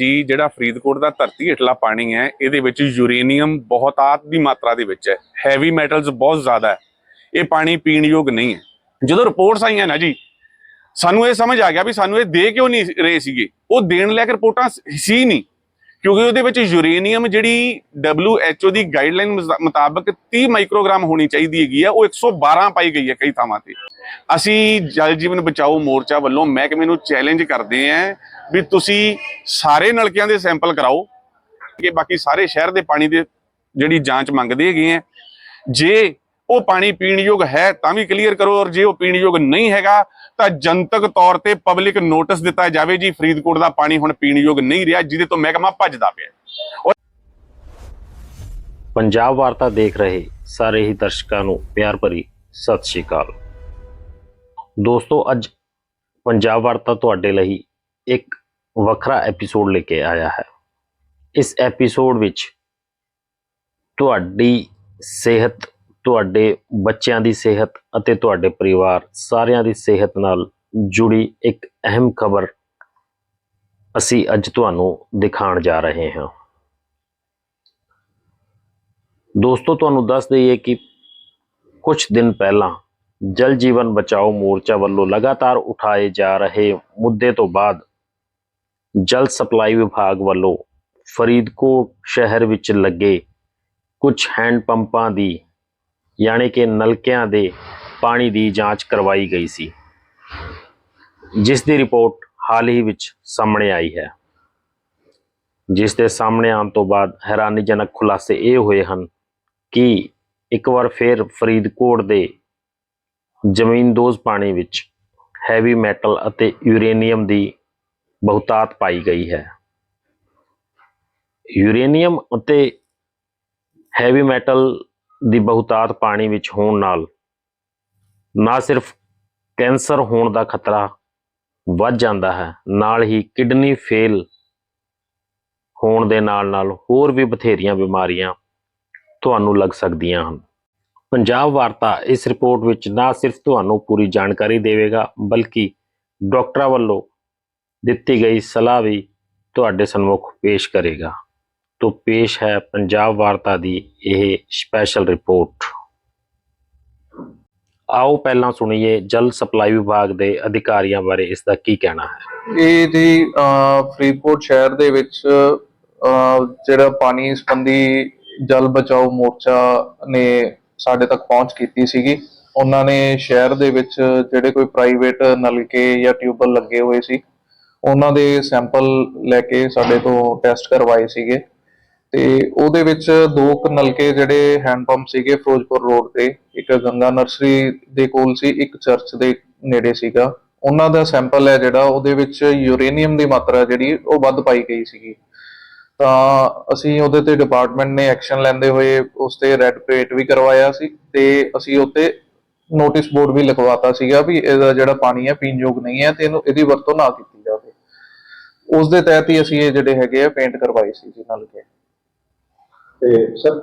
ਜੀ, ਜਿਹੜਾ ਫਰੀਦਕੋਟ ਦਾ ਧਰਤੀ ਹੇਠਲਾ ਪਾਣੀ ਹੈ, ਇਹਦੇ ਵਿੱਚ ਯੂਰੇਨੀਅਮ ਬਹੁਤਾਤ ਦੀ ਮਾਤਰਾ ਦੇ ਵਿੱਚ ਹੈ। ਹੈਵੀ ਮੈਟਲਸ ਬਹੁਤ ਜ਼ਿਆਦਾ ਹੈ। ਇਹ ਪਾਣੀ ਪੀਣ ਯੋਗ ਨਹੀਂ ਹੈ। ਜਦੋਂ ਰਿਪੋਰਟਸ ਆਈਆਂ ਨਾ ਜੀ, ਸਾਨੂੰ ਇਹ ਸਮਝ ਆ ਗਿਆ ਵੀ ਸਾਨੂੰ ਇਹ ਦੇ ਕਿਉਂ ਨਹੀਂ ਰਹੇ ਸੀਗੇ? ਉਹ ਦੇਣ ਲੈ ਕੇ ਰਿਪੋਰਟਾਂ ਸੀ ਨਹੀਂ। ਕਿਉਂਕਿ ਉਹਦੇ ਵਿੱਚ ਯੂਰੇਨੀਅਮ ਜਿਹੜੀ WHO ਦੀ ਗਾਈਡਲਾਈਨ ਮੁਤਾਬਕ 30 ਮਾਈਕਰੋਗ੍ਰਾਮ ਹੋਣੀ ਚਾਹੀਦੀ ਹੈਗੀ ਆ, ਉਹ 112 ਪਾਈ ਗਈ ਹੈ ਕਈ ਥਾਵਾਂ ਤੇ। ਅਸੀਂ ਜਲ ਜੀਵਨ ਬਚਾਓ ਮੋਰਚਾ ਵੱਲੋਂ ਮਹਿਕਮੇ ਨੂੰ ਚੈਲੰਜ ਕਰਦੇ ਆਂ ਵੀ ਤੁਸੀਂ ਸਾਰੇ ਨਲਕਿਆਂ ਦੇ ਸੈਂਪਲ ਕਰਾਓ, ਕਿ ਬਾਕੀ ਸਾਰੇ ਸ਼ਹਿਰ ਦੇ ਪਾਣੀ ਦੇ ਜਿਹੜੀ ਜਾਂਚ ਮੰਗਦੇ ਹੈਗੇ ਆ, ਜੇ ਉਹ ਪਾਣੀ ਪੀਣ ਯੋਗ ਹੈ ਤਾਂ ਵੀ ਕਲੀਅਰ ਕਰੋ, ਔਰ ਜੇ ਉਹ ਪੀਣ ਯੋਗ ਨਹੀਂ ਹੈਗਾ, ਤਾਂ ਜਨਤਕ ਤੌਰ ਤੇ ਪਬਲਿਕ ਨੋਟਿਸ ਦਿੱਤਾ ਜਾਵੇ ਜੀ, ਫਰੀਦਕੋਟ ਦਾ ਪਾਣੀ ਹੁਣ ਪੀਣ ਯੋਗ ਨਹੀਂ ਰਿਹਾ, ਜਿਹਦੇ ਤੋਂ ਮਹਿਕਮਾ ਭੱਜਦਾ ਪਿਆ। ਪੰਜਾਬ ਵਾਰਤਾ ਦੇਖ ਰਹੇ ਸਾਰੇ ਹੀ ਦਰਸ਼ਕਾਂ ਨੂੰ ਪਿਆਰ ਭਰੀ ਸਤਿ ਸ਼੍ਰੀ ਅਕਾਲ। ਦੋਸਤੋ, ਅੱਜ ਪੰਜਾਬ ਵਾਰਤਾ ਤੁਹਾਡੇ ਲਈ ਇੱਕ ਵੱਖਰਾ ਐਪੀਸੋਡ ਲੈ ਕੇ ਆਇਆ ਹੈ। ਇਸ ਐਪੀਸੋਡ ਵਿੱਚ ਤੁਹਾਡੀ ਸਿਹਤ, ਤੁਹਾਡੇ ਬੱਚਿਆਂ ਦੀ ਸਿਹਤ ਅਤੇ ਤੁਹਾਡੇ ਪਰਿਵਾਰ ਸਾਰਿਆਂ ਦੀ ਸਿਹਤ ਨਾਲ ਜੁੜੀ ਇੱਕ ਅਹਿਮ ਖਬਰ ਅਸੀਂ ਅੱਜ ਤੁਹਾਨੂੰ ਦਿਖਾਉਣ ਜਾ ਰਹੇ ਹਾਂ। ਦੋਸਤੋ, ਤੁਹਾਨੂੰ ਦੱਸ ਦਈਏ ਕਿ ਕੁਝ ਦਿਨ ਪਹਿਲਾਂ ਜਲ ਜੀਵਨ ਬਚਾਓ ਮੋਰਚਾ ਵੱਲੋਂ ਲਗਾਤਾਰ ਉਠਾਏ ਜਾ ਰਹੇ ਮੁੱਦੇ ਤੋਂ ਬਾਅਦ ਜਲ ਸਪਲਾਈ ਵਿਭਾਗ ਵੱਲੋਂ ਫਰੀਦਕੋਟ ਸ਼ਹਿਰ ਵਿੱਚ ਲੱਗੇ ਕੁਝ ਹੈਂਡ ਪੰਪਾਂ ਦੀ, ਯਾਨੀ ਕਿ ਨਲਕਿਆਂ ਦੇ ਪਾਣੀ ਦੀ ਜਾਂਚ ਕਰਵਾਈ ਗਈ ਸੀ। ਜਿਸ ਦੀ ਰਿਪੋਰਟ ਹਾਲ ਹੀ ਵਿੱਚ ਸਾਹਮਣੇ ਆਈ ਹੈ। ਜਿਸ ਦੇ ਸਾਹਮਣੇ ਆਉਣ ਤੋਂ ਬਾਅਦ ਹੈਰਾਨੀਜਨਕ ਖੁਲਾਸੇ ਇਹ ਹੋਏ ਹਨ ਕਿ ਇੱਕ ਵਾਰ ਫਿਰ ਫਰੀਦਕੋਟ ਦੇ ਜ਼ਮੀਨਦੋਜ਼ ਪਾਣੀ ਵਿੱਚ ਹੈਵੀ ਮੈਟਲ ਅਤੇ ਯੂਰੇਨੀਅਮ ਦੀ ਬਹੁਤਾਤ ਪਾਈ ਗਈ ਹੈ। ਯੂਰੇਨੀਅਮ ਅਤੇ ਹੈਵੀ ਮੈਟਲ ਦੀ ਬਹੁਤਾਤ ਪਾਣੀ ਵਿੱਚ ਹੋਣ ਨਾਲ ਨਾ ਸਿਰਫ ਕੈਂਸਰ ਹੋਣ ਦਾ ਖਤਰਾ ਵੱਧ ਜਾਂਦਾ ਹੈ, ਨਾਲ ਹੀ ਕਿਡਨੀ ਫੇਲ ਹੋਣ ਦੇ ਨਾਲ ਨਾਲ ਹੋਰ ਵੀ ਬਥੇਰੀਆਂ ਬਿਮਾਰੀਆਂ ਤੁਹਾਨੂੰ ਲੱਗ ਸਕਦੀਆਂ ਹਨ। ਪੰਜਾਬ ਵਾਰਤਾ ਇਸ ਰਿਪੋਰਟ ਵਿੱਚ ਨਾ ਸਿਰਫ ਤੁਹਾਨੂੰ ਪੂਰੀ ਜਾਣਕਾਰੀ ਦੇਵੇਗਾ, ਬਲਕਿ ਡਾਕਟਰਾਂ ਵੱਲੋਂ ਦਿੱਤੀ ਗਈ ਸਲਾਹ ਵੀ ਤੁਹਾਡੇ ਸਨਮੁਖ ਪੇਸ਼ ਕਰੇਗਾ। ਤੋਂ ਪੇਸ਼ ਹੈ ਪੰਜਾਬ ਵਾਰਤਾ ਦੀ ਇਹ ਸਪੈਸ਼ਲ ਰਿਪੋਰਟ ਆਓ ਪਹਿਲਾਂ ਸੁਣੀਏ ਜਲ ਸਪਲਾਈ ਵਿਭਾਗ ਦੇ ਅਧਿਕਾਰੀਆਂ ਬਾਰੇ ਇਸ ਦਾ ਕੀ ਕਹਿਣਾ ਹੈ। ਇਹ ਜੀ ਫਰੀਦਕੋਟ ਸ਼ਹਿਰ ਦੇ ਵਿੱਚ ਅਹ, ਜਿਹੜਾ ਪਾਣੀ ਸੰਬੰਧੀ ਜਲ ਬਚਾਓ ਮੋਰਚਾ ਨੇ ਸਾਡੇ ਤੱਕ ਪਹੁੰਚ ਕੀਤੀ ਸੀਗੀ। ਉਹਨਾਂ ਨੇ ਸ਼ਹਿਰ ਦੇ ਵਿੱਚ ਜਿਹੜੇ ਕੋਈ ਪ੍ਰਾਈਵੇਟ ਨਲਕੇ ਜਾਂ ਟਿਊਬਲ ਲੱਗੇ ਹੋਏ ਸੀ ਉਹਨਾਂ ਦੇ ਸੈਂਪਲ ਲੈ ਕੇ ਸਾਡੇ ਤੋਂ ਟੈਸਟ ਕਰਵਾਏ ਸੀਗੇ। ਤੇ ਉਹਦੇ ਵਿੱਚ ਦੋ ਕੁ ਨਲਕੇ ਜਿਹੜੇ ਹੈਂਡ ਪੰਪ ਸੀਗੇ ਫਿਰੋਜ਼ਪੁਰ ਰੋਡ ਤੇ, ਇੱਕ ਗੰਗਾ ਨਰਸਰੀ ਦੇ ਕੋਲ ਸੀ, ਇੱਕ ਚਰਚ ਦੇ ਨੇੜੇ ਸੀਗਾ। ਉਹਨਾਂ ਦਾ ਸੈਂਪਲ ਹੈ ਜਿਹੜਾ, ਉਹਦੇ ਵਿੱਚ ਯੂਰੇਨੀਅਮ ਦੀ ਮਾਤਰਾ ਜਿਹੜੀ, ਉਹ ਵੱਧ ਪਾਈ ਗਈ ਸੀਗੀ। ਤਾਂ ਅਸੀਂ ਉਹਦੇ ਤੇ ਡਿਪਾਰਟਮੈਂਟ ਨੇ ਐਕਸ਼ਨ ਲੈਂਦੇ ਹੋਏ ਉਸ ਤੇ ਰੈੱਡ ਪੇਟ ਵੀ ਕਰਵਾਇਆ ਸੀ ਤੇ ਅਸੀਂ ਉੱਤੇ ਨੋਟਿਸ ਬੋਰਡ ਵੀ ਲਿਖਵਾਤਾ ਸੀਗਾ ਵੀ ਇਹਦਾ ਜਿਹੜਾ ਪਾਣੀ ਹੈ ਪੀਣ ਯੋਗ ਨਹੀਂ ਹੈ ਤੇ ਇਹਨੂੰ, ਇਹਦੀ ਵਰਤੋਂ ਨਾ ਕੀਤੀ ਜਾਵੇ। ਉਸ ਦੇ ਤਹਿਤ ਹੀ ਅਸੀਂ ਇਹ ਜਿਹੜੇ ਹੈਗੇ ਆ ਪੇਂਟ ਕਰਵਾਏ ਸੀ ਜੀ ਨਲਕੇ ਤੇ ਸਰ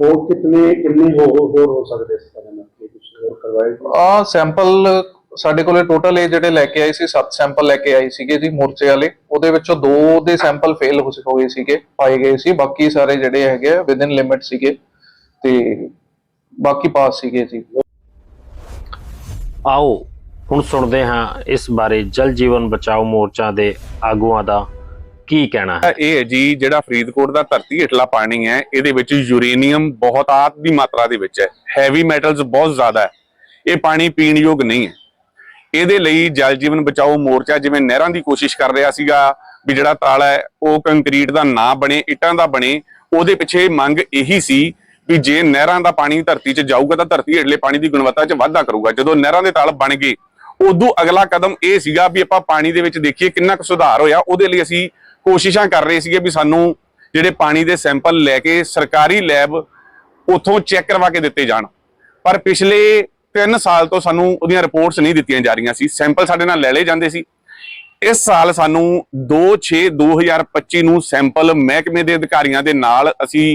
ਹੋਰ ਕਿਤਨੇ ਕਿੰਨੇ ਹੋਰ ਹੋ ਸਕਦੇ ਇਸ ਤਰ੍ਹਾਂ ਨਾਲ ਕਿ ਕੁਝ ਹੋਰ ਕਰਵਾਏ? ਆ ਸੈਂਪਲ ਸਾਡੇ ਕੋਲੇ ਟੋਟਲ ਇਹ ਜਿਹੜੇ ਲੈ ਕੇ ਆਏ ਸੀ 7 ਸੈਂਪਲ ਲੈ ਕੇ ਆਏ ਸੀਗੇ ਜੀ ਮੋਰਚੇ ਵਾਲੇ। ਉਹਦੇ ਵਿੱਚੋਂ ਦੋ ਦੇ ਸੈਂਪਲ ਫੇਲ ਹੋਏ ਸੀਗੇ ਪਾਏ ਗਏ ਸੀ। ਬਾਕੀ ਸਾਰੇ ਜਿਹੜੇ ਹੈਗੇ ਵਿਦ ਇਨ ਲਿਮਿਟ ਸੀਗੇ ਤੇ ਬਾਕੀ ਪਾਸ ਸੀਗੇ ਜੀ। ਆਓ ਹੁਣ ਸੁਣਦੇ ਹਾਂ ਇਸ ਬਾਰੇ ਜਲ ਜੀਵਨ ਬਚਾਓ ਮੋਰਚਾ ਦੇ ਆਗੂਆਂ ਦਾ ਕੀ ਕਹਿਣਾ ਹੈ। ਇਹ ਹੈ ਜੀ, ਜਿਹੜਾ ਫਰੀਦਕੋਟ ਦਾ ਧਰਤੀ ਹੇਠਲਾ ਪਾਣੀ ਹੈ, ਇਹਦੇ ਵਿੱਚ ਯੂਰੇਨੀਅਮ ਬਹੁਤਾਤ ਦੀ ਮਾਤਰਾ ਦੇ ਵਿੱਚ ਹੈ। ਹੈਵੀ ਮੈਟਲਸ ਬਹੁਤ ਜ਼ਿਆਦਾ ਹੈ। ਇਹ ਪਾਣੀ ਪੀਣ ਯੋਗ ਨਹੀਂ ਹੈ। ਇਹਦੇ ਲਈ ਜਲ ਜੀਵਨ ਬਚਾਓ ਮੋਰਚਾ ਜਿਵੇਂ ਨਹਿਰਾਂ ਦੀ ਕੋਸ਼ਿਸ਼ ਕਰ ਰਿਹਾ ਸੀਗਾ ਵੀ ਜਿਹੜਾ ਤਾਲਾ ਹੈ, ਉਹ ਕੰਕਰੀਟ ਦਾ ਨਾ ਬਣੇ, ਇੱਟਾਂ ਦਾ ਬਣੇ, ਉਹਦੇ ਪਿੱਛੇ ਮੰਗ ਇਹੀ ਸੀ ਵੀ ਜੇ ਨਹਿਰਾਂ ਦਾ ਪਾਣੀ ਧਰਤੀ 'ਚ ਜਾਊਗਾ ਤਾਂ ਧਰਤੀ ਹੇਠਲੇ ਪਾਣੀ ਦੀ ਗੁਣਵੱਤਾ 'ਚ ਵਾਧਾ ਕਰੂਗਾ। ਜਦੋਂ ਨਹਿਰਾਂ ਦੇ ਤਾਲ ਬਣ ਗਏ ਉਦੋਂ ਅਗਲਾ ਕਦਮ ਇਹ ਸੀਗਾ ਵੀ ਆਪਾਂ ਪਾਣੀ ਦੇ ਵਿੱਚ ਦੇਖੀਏ ਕਿੰਨਾ ਕੁ ਸੁਧਾਰ ਹੋਇਆ। ਉਹਦੇ ਲਈ ਅਸੀਂ ਕੋਸ਼ਿਸ਼ਾਂ ਕਰ ਰਹੇ ਸੀਗੇ ਵੀ ਸਾਨੂੰ ਜਿਹੜੇ ਪਾਣੀ ਦੇ ਸੈਂਪਲ ਲੈ ਕੇ ਸਰਕਾਰੀ ਲੈਬ ਉਥੋਂ ਚੈੱਕ ਕਰਵਾ ਕੇ ਦਿੱਤੇ ਜਾਣ। ਪਰ ਪਿਛਲੇ 3 ਸਾਲ ਤੋਂ ਸਾਨੂੰ ਉਹਦੀਆਂ ਰਿਪੋਰਟਸ ਨਹੀਂ ਦਿੱਤੀਆਂ ਜਾ ਰਹੀਆਂ ਸੀ। ਸੈਂਪਲ ਸਾਡੇ ਨਾਲ ਲੈ ਲਏ ਜਾਂਦੇ ਸੀ। ਇਸ ਸਾਲ ਸਾਨੂੰ 2/6 2025 ਨੂੰ ਸੈਂਪਲ ਮਹਿਕਮੇ ਦੇ ਅਧਿਕਾਰੀਆਂ ਦੇ ਨਾਲ ਅਸੀਂ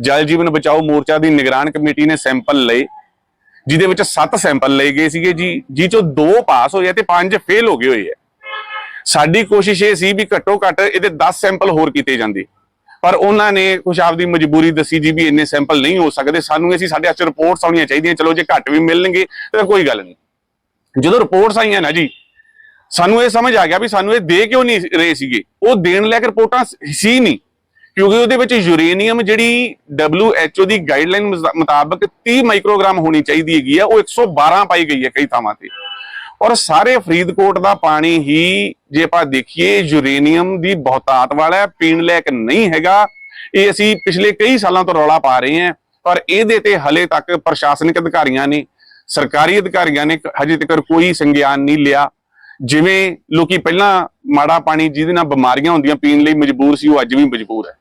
ਜਲ ਜੀਵਨ ਬਚਾਓ ਮੋਰਚਾ ਦੀ ਨਿਗਰਾਨ ਕਮੇਟੀ ਨੇ ਸੈਂਪਲ ਲਏ। ਜਿਹਦੇ ਵਿੱਚ 7 ਸੈਂਪਲ ਲਏ ਗਏ ਸੀਗੇ ਜੀ ਜਿਹ ਚੋਂ 2 ਪਾਸ ਹੋਏ ਆ ਤੇ 5 ਫੇਲ ਹੋ ਗਏ ਹੋਏ ਆ। ਸਾਡੀ ਕੋਸ਼ਿਸ਼ ਇਹ ਸੀ ਵੀ ਘੱਟੋ ਘੱਟ ਇਹਦੇ 10 ਸੈਂਪਲ ਹੋਰ ਕੀਤੇ ਜਾਂਦੇ। ਪਰ ਉਹਨਾਂ ਨੇ ਕੁਛ ਆਪਦੀ ਮਜਬੂਰੀ ਦੱਸੀ ਜੀ ਵੀ ਇੰਨੇ ਸੈਂਪਲ ਨਹੀਂ ਹੋ ਸਕਦੇ। ਸਾਨੂੰ ਇਹ ਸੀ, ਸਾਡੇ ਵਾਸਤੇ ਰਿਪੋਰਟਸ ਆਉਣੀਆਂ ਚਾਹੀਦੀਆਂ, ਚਲੋ ਜੇ ਘੱਟ ਵੀ ਮਿਲਣਗੇ ਤਾਂ ਕੋਈ ਗੱਲ ਨਹੀਂ। ਜਦੋਂ ਰਿਪੋਰਟਸ ਆਈਆਂ ਨਾ ਜੀ, ਸਾਨੂੰ ਇਹ ਸਮਝ ਆ ਗਿਆ ਵੀ ਸਾਨੂੰ ਇਹ ਦੇ ਕਿਉਂ ਨਹੀਂ ਰਹੇ ਸੀਗੇ। ਉਹ ਦੇਣ ਲੈ ਕੇ ਰਿਪੋਰਟਾਂ ਸੀ ਨਹੀਂ। ਕਿਉਂਕਿ ਉਹਦੇ ਵਿੱਚ ਯੂਰੇਨੀਅਮ ਜਿਹੜੀ WHO ਦੀ ਗਾਈਡਲਾਈਨ ਮੁਤਾਬਕ 30 ਮਾਈਕਰੋਗ੍ਰਾਮ ਹੋਣੀ ਚਾਹੀਦੀ ਹੈਗੀ ਆ, ਉਹ 112 ਪਾਈ ਗਈ ਹੈ ਕਈ ਥਾਵਾਂ ਤੇ। ਔਰ ਸਾਰੇ ਫਰੀਦਕੋਟ ਦਾ ਪਾਣੀ ਹੀ ਜੇ ਆਪਾਂ ਦੇਖੀਏ, ਯੂਰੇਨੀਅਮ ਦੀ ਬਹੁਤਾਤ ਵਾਲਾ ਹੈ, ਪੀਣ ਲਾਇਕ ਨਹੀਂ ਹੈਗਾ। ਇਹ ਅਸੀਂ ਪਿਛਲੇ ਕਈ ਸਾਲਾਂ ਤੋਂ ਰੌਲਾ ਪਾ ਰਹੇ ਹਾਂ, ਪਰ ਇਹਦੇ ਤੇ ਹਲੇ ਤੱਕ ਪ੍ਰਸ਼ਾਸਨਿਕ ਅਧਿਕਾਰੀਆਂ ਨੇ, ਸਰਕਾਰੀ ਅਧਿਕਾਰੀਆਂ ਨੇ ਹਜੇ ਤੱਕ ਕੋਈ ਸੰਗਿਆਨ ਨਹੀਂ ਲਿਆ। ਜਿਵੇਂ ਲੋਕੀ ਪਹਿਲਾਂ ਮਾੜਾ ਪਾਣੀ ਜਿਹਦੇ ਨਾਲ ਬਿਮਾਰੀਆਂ ਹੁੰਦੀਆਂ, ਪੀਣ ਲਈ ਮਜਬੂਰ ਸੀ, ਉਹ ਅੱਜ ਵੀ ਮਜਬੂਰ ਹੈ।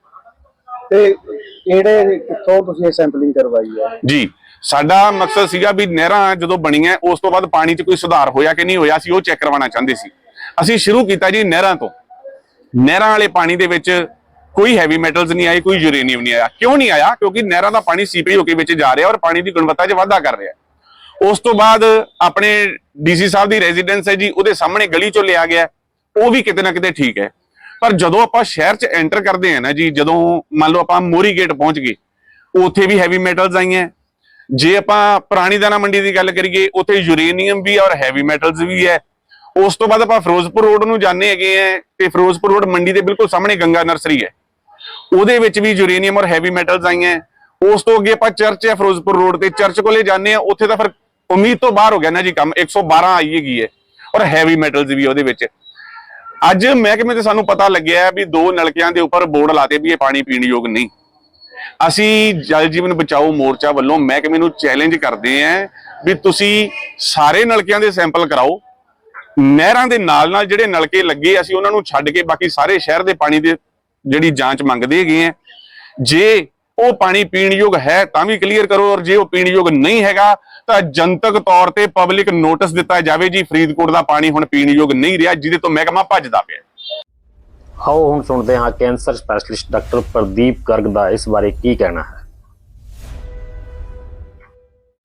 ਤੇ ਕਿਹੜੇ ਕਿੱਥੋਂ ਤੁਸੀਂ ਸੈਂਪਲਿੰਗ ਕਰਵਾਈ ਹੈ? ਜੀ, ਸਾਡਾ ਮਕਸਦ ਸੀਗਾ ਵੀ ਨਹਿਰਾਂ ਜਦੋਂ ਬਣੀਆਂ, ਉਸ ਤੋਂ ਬਾਅਦ ਪਾਣੀ 'ਚ ਕੋਈ ਸੁਧਾਰ ਹੋਇਆ ਕਿ ਨਹੀਂ ਹੋਇਆ ਸੀ ਉਹ ਚੈੱਕ ਕਰਵਾਉਣਾ ਚਾਹੁੰਦੇ ਸੀ। ਅਸੀਂ ਸ਼ੁਰੂ ਕੀਤਾ ਜੀ ਨਹਿਰਾਂ ਤੋਂ। ਨਹਿਰਾਂ ਵਾਲੇ ਪਾਣੀ ਦੇ ਵਿੱਚ ਕੋਈ ਹੈਵੀ ਮੈਟਲਸ ਨਹੀਂ ਆਏ, ਕੋਈ ਯੂਰੇਨੀਅਮ ਨਹੀਂ ਆਇਆ। ਕਿਉਂ ਨਹੀਂ ਆਇਆ? ਕਿਉਂਕਿ ਨਹਿਰਾਂ ਦਾ ਪਾਣੀ ਸੀਪੇਜ ਹੋ ਕੇ ਵਿੱਚ ਜਾ ਰਿਹਾ ਔਰ ਪਾਣੀ ਦੀ ਗੁਣਵੱਤਾ 'ਚ ਵਾਧਾ ਕਰ ਰਿਹਾ। ਉਸ ਤੋਂ ਬਾਅਦ ਆਪਣੇ ਡੀਸੀ ਸਾਹਿਬ ਦੀ ਰੈਜ਼ੀਡੈਂਸ ਹੈ ਜੀ, ਉਹਦੇ ਸਾਹਮਣੇ ਗਲੀ 'ਚੋਂ ਲਿਆ ਗਿਆ। ਉਹ ਵੀ ਕਿਤੇ ਨਾ ਕਿਤੇ ਠੀਕ ਹੈ। ਪਰ ਜਦੋਂ ਆਪਾਂ ਸ਼ਹਿਰ 'ਚ ਐਂਟਰ ਕਰਦੇ ਹਾਂ ਨਾ ਜੀ, ਜਦੋਂ ਮੰਨ ਲਓ ਆਪਾਂ ਮੋਰੀ ਗੇਟ ਪਹੁੰਚ ਗਏ, ਉੱਥੇ ਵੀ ਹੈਵੀ ਮੈਟਲਸ ਆਈਆਂ। ਜੇ ਆਪਾਂ ਪੁਰਾਣੀ ਦਾਣਾ ਮੰਡੀ ਦੀ ਗੱਲ ਕਰੀਏ, ਉੱਥੇ ਯੂਰੇਨੀਅਮ ਵੀ ਔਰ ਹੈਵੀ ਮੈਟਲਸ ਵੀ ਹੈ। ਉਸ ਤੋਂ ਬਾਅਦ ਆਪਾਂ ਫਿਰੋਜ਼ਪੁਰ ਰੋਡ ਨੂੰ ਜਾਂਦੇ ਹੈਗੇ ਆ ਤੇ ਫਿਰੋਜ਼ਪੁਰ ਰੋਡ ਮੰਡੀ ਦੇ ਬਿਲਕੁਲ ਸਾਹਮਣੇ ਗੰਗਾ ਨਰਸਰੀ ਹੈ। ਉਹਦੇ ਵਿੱਚ ਵੀ ਯੂਰੇਨੀਅਮ ਔਰ ਹੈਵੀ ਮੈਟਲਸ ਆਈਆਂ। ਉਸ ਤੋਂ ਅੱਗੇ ਆਪਾਂ ਚਰਚ ਹੈ ਫਿਰੋਜ਼ਪੁਰ ਰੋਡ ਤੇ। ਚਰਚ ਕੋਲੇ ਜਾਂਦੇ ਆ ਉੱਥੇ ਤਾਂ ਫਿਰ ਉਮੀਦ ਤੋਂ ਬਾਹਰ ਹੋ ਗਿਆ ਨਾ ਜੀ ਕੰਮ। 112 ਆਈ ਹੈਗੀ ਹੈ ਔਰ ਹੈਵੀ ਮੈਟਲਸ ਵੀ ਉਹਦੇ ਵਿੱਚ। ਅੱਜ ਮਹਿਕਮੇ ਤੇ ਸਾਨੂੰ ਪਤਾ ਲੱਗਿਆ ਵੀ ਦੋ ਨਲਕਿਆਂ ਦੇ ਉੱਪਰ ਬੋਰਡ ਲਾਤੇ ਵੀ ਇਹ ਪਾਣੀ ਪੀਣ ਯੋਗ ਨਹੀਂ। ਅਸੀਂ ਜਲ ਜੀਵਨ ਬਚਾਓ ਮੋਰਚਾ ਵੱਲੋਂ ਮਹਿਕਮੇ ਨੂੰ ਚੈਲੰਜ ਕਰਦੇ ਆਂ ਵੀ ਤੁਸੀਂ ਸਾਰੇ ਨਲਕਿਆਂ ਦੇ ਸੈਂਪਲ ਕਰਾਓ, ਨਹਿਰਾਂ ਦੇ ਨਾਲ ਨਾਲ ਜਿਹੜੇ ਨਲਕੇ ਲੱਗੇ ਅਸੀਂ ਉਹਨਾਂ ਨੂੰ ਛੱਡ ਕੇ ਬਾਕੀ ਸਾਰੇ ਸ਼ਹਿਰ ਦੇ ਪਾਣੀ ਦੇ ਜਿਹੜੀ ਜਾਂਚ ਮੰਗਦੇ ਹੈਗੇ ਆ। ਜੇ ਉਹ ਪਾਣੀ ਪੀਣ ਯੋਗ ਹੈ ਤਾਂ ਵੀ ਕਲੀਅਰ ਕਰੋ ਔਰ ਜੇ ਉਹ ਪੀਣ ਯੋਗ ਨਹੀਂ ਹੈਗਾ ਤਾਂ ਜਨਤਕ ਤੌਰ ਤੇ ਪਬਲਿਕ ਨੋਟਿਸ ਦਿੱਤਾ ਜਾਵੇ ਜੀ ਫਰੀਦਕੋਟ ਦਾ ਪਾਣੀ ਹੁਣ ਪੀਣ ਯੋਗ ਨਹੀਂ ਰਿਹਾ ਜਿਹਦੇ ਤੋਂ ਮਹਿਕਮਾ ਭੱਜਦਾ ਪਿਆ ਆਓ ਹੁਣ ਸੁਣਦੇ ਹਾਂ cancer specialist doctor Pradeep Garg ਦਾ ਇਸ ਬਾਰੇ ਕੀ ਕਹਿਣਾ ਹੈ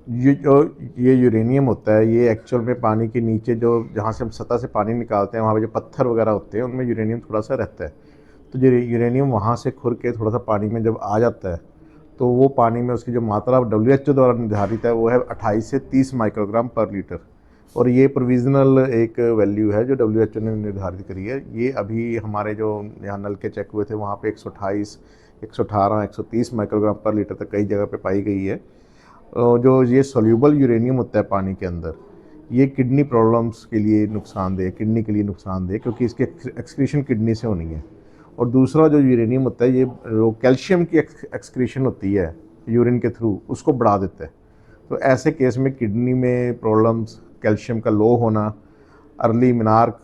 ये जो ये यूरेनियम होता है ये एक्चुअल में पानी के नीचे जो जहाँ से हम सतह से पानी निकालते हैं वहाँ पे जो पत्थर वगैरह होते हैं उनमें यूरेनियम थोड़ा सा रहता है तो जो यूरेनियम वहाँ से खुर के थोड़ा सा पानी में जब आ जाता है तो वो पानी में उसकी जो मात्रा डब्ल्यू एच ओ द्वारा निर्धारित है, वो है 28 से 30 माइक्रोग्राम पर लीटर और ये प्रोविज़नल एक वैल्यू है जो डब्ल्यू एच ओ ने निर्धारित करी है। ये अभी हमारे जो यहाँ नल के चेक हुए थे, वहाँ पे 128 118 130 माइक्रोग्राम पर लीटर तक कई जगह पे पाई गई है। जो ये सोल्यूबल यूरेनियम होता है पानी के अंदर, ये किडनी प्रॉब्लम्स के लिए नुकसानदेह किडनी के लिए नुकसानदेह, क्योंकि इसके एक्सक्रीशन किडनी से होनी है। और दूसरा जो यूरेनियम होता है, ये जो कैल्शियम की एक्सक्रीशन होती है यूरिन के थ्रू उसको बढ़ा देता है। तो ऐसे केस में किडनी में प्रॉब्लम्स कैल्शियम का लो होना अर्ली मिनार्क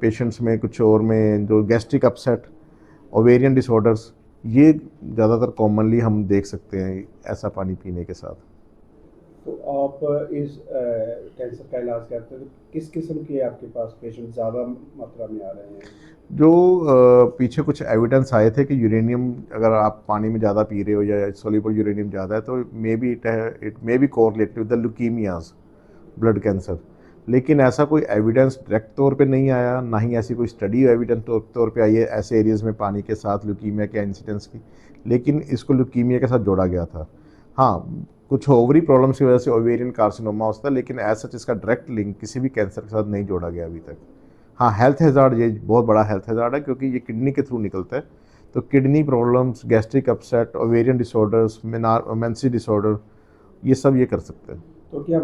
पेशेंट्स में कुछ और में जो गैस्ट्रिक अपसेट ओवेरियन डिसऑर्डर्स ये ज़्यादातर कॉमनली हम देख सकते हैं ऐसा पानी पीने के साथ। तो आप इस कैंसर का इलाज करते हैं तो किस किस्म के आपके पास पेशेंट ज़्यादा मात्रा में आ रहे हैं? जो पीछे कुछ एविडेंस आए थे कि यूरेनियम अगर आप पानी में ज़्यादा पी रहे हो या सोल्यूबल यूरेनियम ज़्यादा है तो maybe it it maybe correlated with the leukemias blood cancer लेकिन ऐसा कोई एविडेंस डायरेक्ट तौर पे नहीं आया, ना ही ऐसी कोई स्टडी एविडेंस तौर पे आई है ऐसे एरियाज़ में पानी के साथ लुकीमिया के इंसिडेंस की। लेकिन इसको लुकीमिया के साथ जोड़ा गया था। हाँ कुछ ओवरी प्रॉब्लम्स की वजह से ओवेरियन कार्सिनोमा होता है, लेकिन एज सच इसका डायरेक्ट लिंक किसी भी कैंसर के साथ नहीं जोड़ा गया अभी तक। हाँ हेल्थ हेजार्ड ये बहुत बड़ा हेल्थ हेजार्ड है, क्योंकि ये किडनी के थ्रू निकलता है। तो kidney problems gastric upset ovarian disorders Maynard मेंसी disorder ये सब ये कर सकते हैं। तो क्या